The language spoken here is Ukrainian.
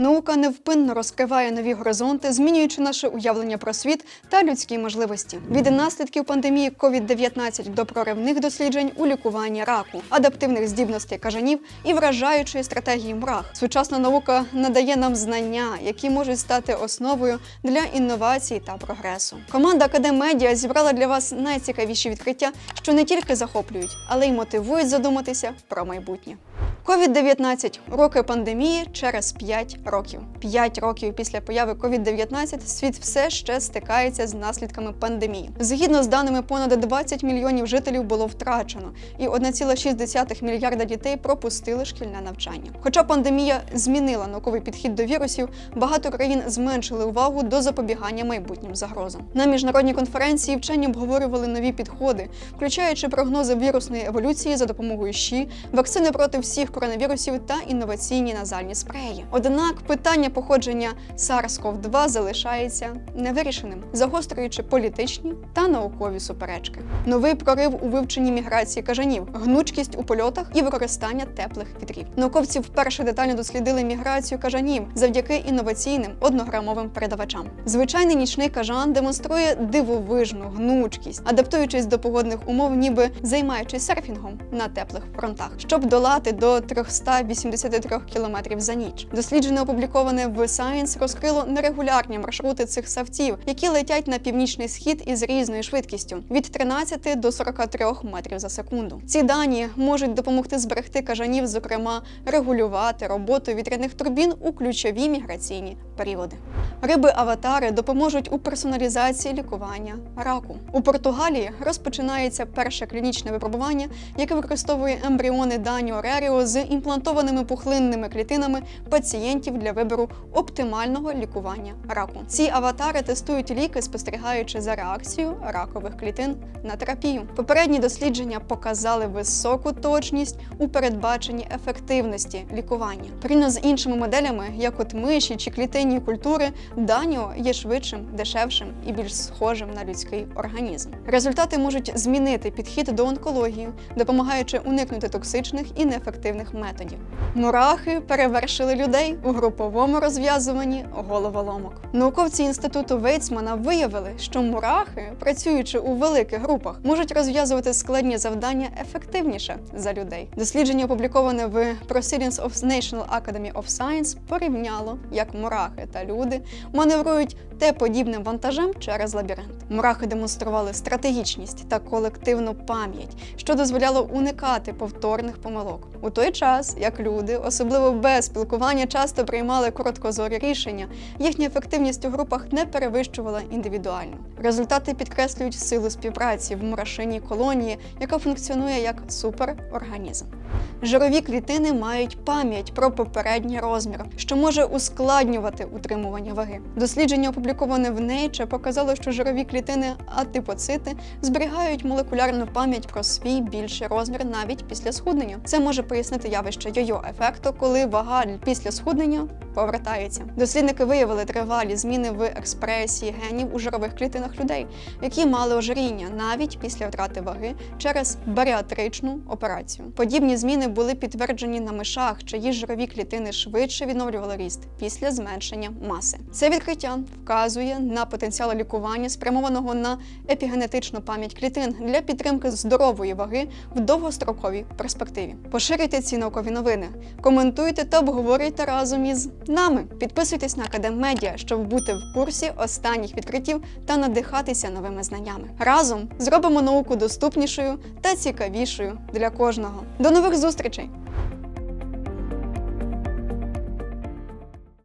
Наука невпинно розкриває нові горизонти, змінюючи наше уявлення про світ та людські можливості. Від наслідків пандемії COVID-19 до проривних досліджень у лікуванні раку, адаптивних здібностей кажанів і вражаючої стратегії мурах. Сучасна наука надає нам знання, які можуть стати основою для інновацій та прогресу. Команда Академедіа зібрала для вас найцікавіші відкриття, що не тільки захоплюють, але й мотивують задуматися про майбутнє. COVID-19 – роки пандемії через 5 років. 5 років після появи COVID-19 світ все ще стикається з наслідками пандемії. Згідно з даними, понад 20 мільйонів жителів було втрачено, і 1,6 мільярда дітей пропустили шкільне навчання. Хоча пандемія змінила науковий підхід до вірусів, багато країн зменшили увагу до запобігання майбутнім загрозам. На міжнародній конференції вчені обговорювали нові підходи, включаючи прогнози вірусної еволюції за допомогою ЩІ, вакцини проти всіх коронавірусів та інноваційні назальні спреї. Однак питання походження SARS-CoV-2 залишається невирішеним, загострюючи політичні та наукові суперечки. Новий прорив у вивченні міграції кажанів, гнучкість у польотах і використання теплих вітрів. Науковці вперше детально дослідили міграцію кажанів завдяки інноваційним однограмовим передавачам. Звичайний нічний кажан демонструє дивовижну гнучкість, адаптуючись до погодних умов, ніби займаючись серфінгом на теплих фронтах, щоб долати до 383 км за ніч. Дослідження, опубліковане в Science, розкрило нерегулярні маршрути цих савців, які летять на північний схід із різною швидкістю від 13 до 43 метрів за секунду. Ці дані можуть допомогти зберегти кажанів, зокрема регулювати роботу вітряних турбін у ключові міграційні періоди. Риби-аватари допоможуть у персоналізації лікування раку. У Португалії розпочинається перше клінічне випробування, яке використовує ембріони Даніо Реріо з імплантованими пухлинними клітинами пацієнтів для вибору оптимального лікування раку. Ці аватари тестують ліки, спостерігаючи за реакцією ракових клітин на терапію. Попередні дослідження показали високу точність у передбаченні ефективності лікування. Порівняно з іншими моделями, як от миші чи клітинні культури, Даніо є швидшим, дешевшим і більш схожим на людський організм. Результати можуть змінити підхід до онкології, допомагаючи уникнути токсичних і неефективних методів. Мурахи перевершили людей у груповому розв'язуванні головоломок. Науковці інституту Вейцмана виявили, що мурахи, працюючи у великих групах, можуть розв'язувати складні завдання ефективніше за людей. Дослідження, опубліковане в Proceedings of National Academy of Science, порівняло, як мурахи та люди маневрують Т-подібним вантажем через лабіринт. Мурахи демонстрували стратегічність та колективну пам'ять, що дозволяло уникати повторних помилок. У той час, як люди, особливо без спілкування, часто приймали короткозорі рішення, їхня ефективність у групах не перевищувала індивідуальну. Результати підкреслюють силу співпраці в мурашиній колонії, яка функціонує як суперорганізм. Жирові клітини мають пам'ять про попередній розмір, що може ускладнювати утримування ваги. Дослідження, опубліковане в Nature, показало, що жирові клітини атипоцити зберігають молекулярну пам'ять про свій більший розмір навіть після схуднення. Це може пояснити явище йо-йо ефекту, коли вага після схуднення повертається. Дослідники виявили тривалі зміни в експресії генів у жирових клітинах людей, які мали ожиріння навіть після втрати ваги через баріатричну операцію. Подібні зміни були підтверджені на мишах, чиї жирові клітини швидше відновлювали ріст після зменшення маси. Це відкриття вказує на потенціал лікування, спрямованого на епігенетичну пам'ять клітин для підтримки здорової ваги в довгостроковій перспективі. Поширюйте ці наукові новини, коментуйте та обговорюйте разом із нами. Підписуйтесь на Академмедіа, щоб бути в курсі останніх відкриттів та надихатися новими знаннями. Разом зробимо науку доступнішою та цікавішою для кожного. До нових зустрічей!